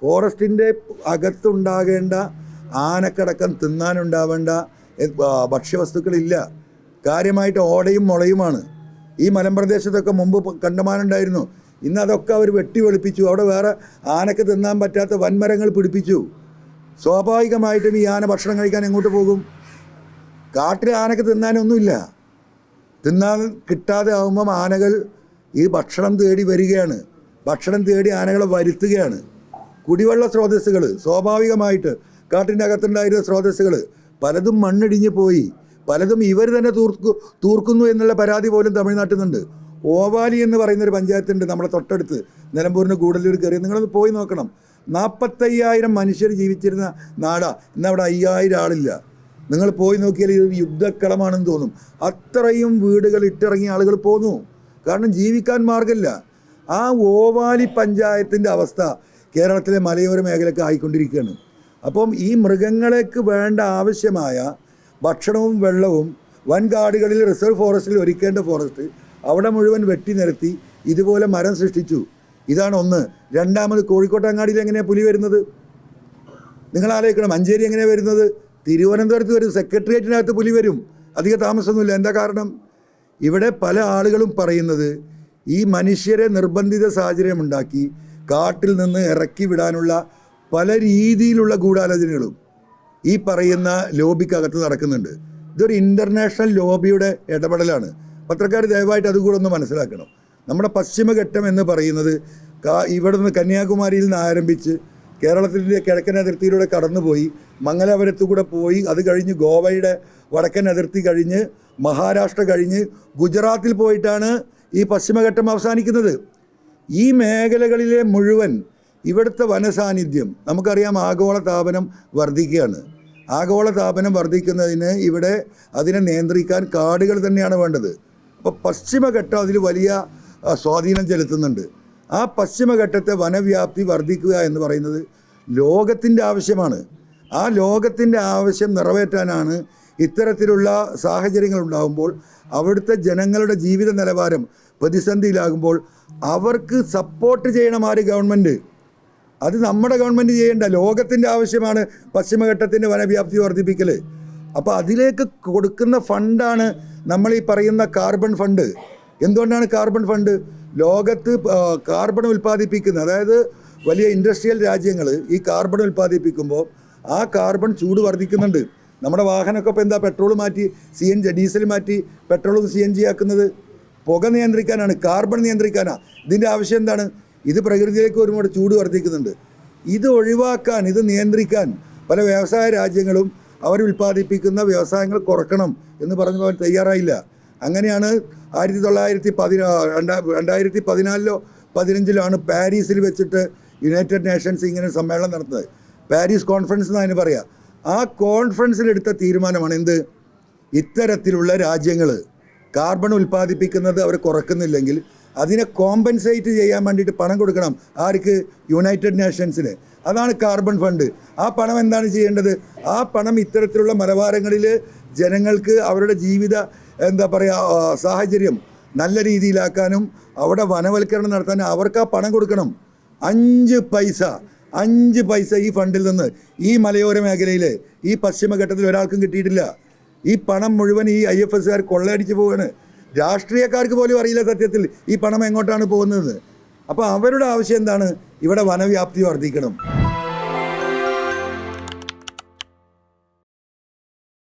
ഫോറസ്റ്റിന്റെ അകത്തുണ്ടാകേണ്ട ആനക്കടക്കം തിന്നാനുണ്ടാവേണ്ട ഭക്ഷ്യവസ്തുക്കളില്ല. കാര്യമായിട്ട് ഓടയും മുളയുമാണ്. ഈ മലമ്പ്രദേശത്തൊക്കെ മുമ്പ് കണ്ടമാനുണ്ടായിരുന്നു ഇന്ന് അതൊക്കെ അവർ വെട്ടി വെളുപ്പിച്ചു അവിടെ വേറെ ആനക്ക് തിന്നാൻ പറ്റാത്ത വൻമരങ്ങൾ പിടിപ്പിച്ചു. സ്വാഭാവികമായിട്ടും ഈ ആന ഭക്ഷണം കഴിക്കാൻ എങ്ങോട്ട് പോകും? കാട്ടിൽ ആനക്ക് തിന്നാനൊന്നുമില്ല. തിന്നാൻ കിട്ടാതെ ആകുമ്പം ആനകൾ ഈ ഭക്ഷണം തേടി വരികയാണ്. ഭക്ഷണം തേടി ആനകളെ വരുത്തുകയാണ്. കുടിവെള്ള സ്രോതസ്സുകൾ സ്വാഭാവികമായിട്ട് കാട്ടിന്റെ അകത്തുണ്ടായിരുന്ന സ്രോതസ്സുകൾ പലതും മണ്ണിടിഞ്ഞ് പോയി. പലതും ഇവർ തന്നെ തൂർക്കു തൂർക്കുന്നു എന്നുള്ള പരാതി പോലും തമിഴ്നാട്ടിൽ നിന്നുണ്ട് ഓവാലി എന്ന് പറയുന്ന ഒരു പഞ്ചായത്തുണ്ട് നമ്മുടെ തൊട്ടടുത്ത് നിലമ്പൂരിന് കൂടുതലൂർ കയറി. നിങ്ങളൊന്ന് പോയി നോക്കണം. നാൽപ്പത്തയ്യായിരം മനുഷ്യർ ജീവിച്ചിരുന്ന നാടാ. ഇന്ന് അവിടെ അയ്യായിരം ആളില്ല. നിങ്ങൾ പോയി നോക്കിയാൽ ഇത് യുദ്ധക്കളമാണെന്ന് തോന്നും. അത്രയും വീടുകൾ ഇട്ടിറങ്ങി ആളുകൾ പോന്നു. കാരണം ജീവിക്കാൻ മാർഗമില്ല ആ ഓവാലി പഞ്ചായത്തിന്റെ അവസ്ഥ കേരളത്തിലെ മലയോര മേഖലയ്ക്ക് ആയിക്കൊണ്ടിരിക്കുകയാണ്. അപ്പം ഈ മൃഗങ്ങൾക്ക് വേണ്ട ആവശ്യമായ ഭക്ഷണവും വെള്ളവും വൻകാടുകളിൽ റിസർവ് ഫോറസ്റ്റിൽ ഒരുക്കേണ്ട ഫോറസ്റ്റ് അവിടെ മുഴുവൻ വെട്ടി നിരത്തി ഇതുപോലെ മരം സൃഷ്ടിച്ചു. ഇതാണ് ഒന്ന്. രണ്ടാമത് കോഴിക്കോട്ടങ്ങാടിയിൽ എങ്ങനെയാണ് പുലി വരുന്നത്? നിങ്ങൾ ആലോചിക്കണം മഞ്ചേരി എങ്ങനെയാണ് വരുന്നത്? തിരുവനന്തപുരത്ത് വരും സെക്രട്ടേറിയറ്റിനകത്ത് പുലി വരും. അധിക താമസമൊന്നുമില്ല. എന്താ കാരണം? ഇവിടെ പല ആളുകളും പറയുന്നത് ഈ മനുഷ്യരെ നിർബന്ധിത സാഹചര്യം ഉണ്ടാക്കി കാട്ടിൽ നിന്ന് ഇറക്കി വിടാനുള്ള പല രീതിയിലുള്ള ഗൂഢാലോചനകളും ഈ പറയുന്ന ലോബിക്കകത്ത് നടക്കുന്നുണ്ട്. ഇതൊരു ഇന്റർനാഷണൽ ലോബിയുടെ ഇടപെടലാണ്. പത്രക്കാർ ദയവായിട്ട് അതുകൂടെ ഒന്ന് മനസ്സിലാക്കണം. നമ്മുടെ പശ്ചിമഘട്ടം എന്ന് പറയുന്നത് കാ- ഇവിടെ നിന്ന് കന്യാകുമാരിയിൽ നിന്ന് ആരംഭിച്ച് കേരളത്തിന്റെ കിഴക്കൻ അതിർത്തിയിലൂടെ കടന്നുപോയി മംഗലാപുരത്തു കൂടെ പോയി അത് കഴിഞ്ഞ് ഗോവയുടെ വടക്കൻ അതിർത്തി കഴിഞ്ഞ് മഹാരാഷ്ട്ര കഴിഞ്ഞ് ഗുജറാത്തിൽ പോയിട്ടാണ് ഈ പശ്ചിമഘട്ടം അവസാനിക്കുന്നത്. ഈ മേഖലകളിലെ മുഴുവൻ ഇവിടുത്തെ വനസാന്നിധ്യം നമുക്കറിയാം ആഗോള താപനം വർദ്ധിക്കുകയാണ്. ആഗോള താപനം വർദ്ധിക്കുന്നതിന് ഇവിടെ അതിനെ നിയന്ത്രിക്കാൻ കാടുകൾ തന്നെയാണ് വേണ്ടത്. അപ്പോൾ പശ്ചിമഘട്ടം അതിൽ വലിയ സ്വാധീനം ചെലുത്തുന്നുണ്ട്. ആ പശ്ചിമഘട്ടത്തെ വനവ്യാപ്തി വർദ്ധിക്കുക എന്ന് പറയുന്നത് ലോകത്തിന്റെ ആവശ്യമാണ്. ആ ലോകത്തിന്റെ ആവശ്യം നിറവേറ്റാനാണ് ഇത്തരത്തിലുള്ള സാഹചര്യങ്ങൾ ഉണ്ടാകുമ്പോൾ അവിടുത്തെ ജനങ്ങളുടെ ജീവിത നിലവാരം പ്രതിസന്ധിയിലാകുമ്പോൾ അവർക്ക് സപ്പോർട്ട് ചെയ്യണം ആര്? ഗവൺമെന്റ് അത് നമ്മുടെ ഗവൺമെന്റ് ചെയ്യേണ്ട. ലോകത്തിന്റെ ആവശ്യമാണ് പശ്ചിമഘട്ടത്തിന്റെ വനവ്യാപ്തി വർദ്ധിപ്പിക്കൽ അപ്പോൾ അതിലേക്ക് കൊടുക്കുന്ന ഫണ്ടാണ് നമ്മൾ ഈ പറയുന്ന കാർബൺ ഫണ്ട് എന്തുകൊണ്ടാണ് കാർബൺ ഫണ്ട് ലോകത്ത് കാർബൺ ഉൽപ്പാദിപ്പിക്കുന്ന അതായത് വലിയ ഇൻഡസ്ട്രിയൽ രാജ്യങ്ങൾ ഈ കാർബൺ ഉൽപ്പാദിപ്പിക്കുമ്പോൾ ആ കാർബൺ ചൂട് വർദ്ധിക്കുന്നുണ്ട്. നമ്മുടെ വാഹനമൊക്കെ ഇപ്പോൾ എന്താ? പെട്രോൾ മാറ്റി സി എൻ ജി ഡീസൽ മാറ്റി പെട്രോളും സി എൻ ജി ആക്കുന്നത്. പുക നിയന്ത്രിക്കാനാണ് കാർബൺ നിയന്ത്രിക്കാനാണ് ഇതിന്റെ ആവശ്യം എന്താണ്? ഇത് പ്രകൃതിയിലേക്ക് ഒരുപാട് ചൂട് വർദ്ധിക്കുന്നുണ്ട്. ഇത് ഒഴിവാക്കാൻ ഇത് നിയന്ത്രിക്കാൻ പല വ്യവസായ രാജ്യങ്ങളും അവർ ഉൽപ്പാദിപ്പിക്കുന്ന വ്യവസായങ്ങൾ കുറക്കണം എന്ന് പറഞ്ഞു അവർ തയ്യാറായില്ല. അങ്ങനെയാണ് ആയിരത്തി തൊള്ളായിരത്തി പതിനാ രണ്ടാ രണ്ടായിരത്തി പതിനാലിലോ പതിനഞ്ചിലോ ആണ് പാരീസിൽ വെച്ചിട്ട് യുണൈറ്റഡ് നേഷൻസ് ഇങ്ങനെ സമ്മേളനം നടത്തുന്നത് പാരീസ് കോൺഫറൻസ് എന്ന് അതിന് പറയാം. ആ കോൺഫറൻസിൽ എടുത്ത തീരുമാനമാണ് എന്ത്? ഇത്തരത്തിലുള്ള രാജ്യങ്ങൾ കാർബൺ ഉൽപ്പാദിപ്പിക്കുന്നത് അവർ കുറക്കുന്നില്ലെങ്കിൽ അതിനെ കോമ്പൻസേറ്റ് ചെയ്യാൻ വേണ്ടിയിട്ട് പണം കൊടുക്കണം. ആർക്ക്? യുണൈറ്റഡ് നേഷൻസിന് അതാണ് കാർബൺ ഫണ്ട്. ആ പണം എന്താണ് ചെയ്യേണ്ടത്? ആ പണം ഇത്തരത്തിലുള്ള മലബാരങ്ങളിൽ ജനങ്ങൾക്ക് അവരുടെ ജീവിത എന്താ പറയുക സാഹചര്യം നല്ല രീതിയിലാക്കാനും അവിടെ വനവൽക്കരണം നടത്താനും അവർക്ക് ആ പണം കൊടുക്കണം. അഞ്ച് പൈസ അഞ്ച് പൈസ ഈ ഫണ്ടിൽ നിന്ന് ഈ മലയോര മേഖലയിൽ ഈ പശ്ചിമഘട്ടത്തിൽ ഒരാൾക്കും കിട്ടിയിട്ടില്ല. ഈ പണം മുഴുവൻ ഈ ഐ എഫ് എസ്സുകാർ കൊള്ളയടിച്ച് പോവാണ്. രാഷ്ട്രീയക്കാർക്ക് പോലും അറിയില്ല സത്യത്തിൽ ഈ പണം എങ്ങോട്ടാണ് പോകുന്നത്. അപ്പോൾ അവരുടെ ആവശ്യം എന്താണ്? ഇവിടെ വനവ്യാപ്തി വർദ്ധിക്കണം.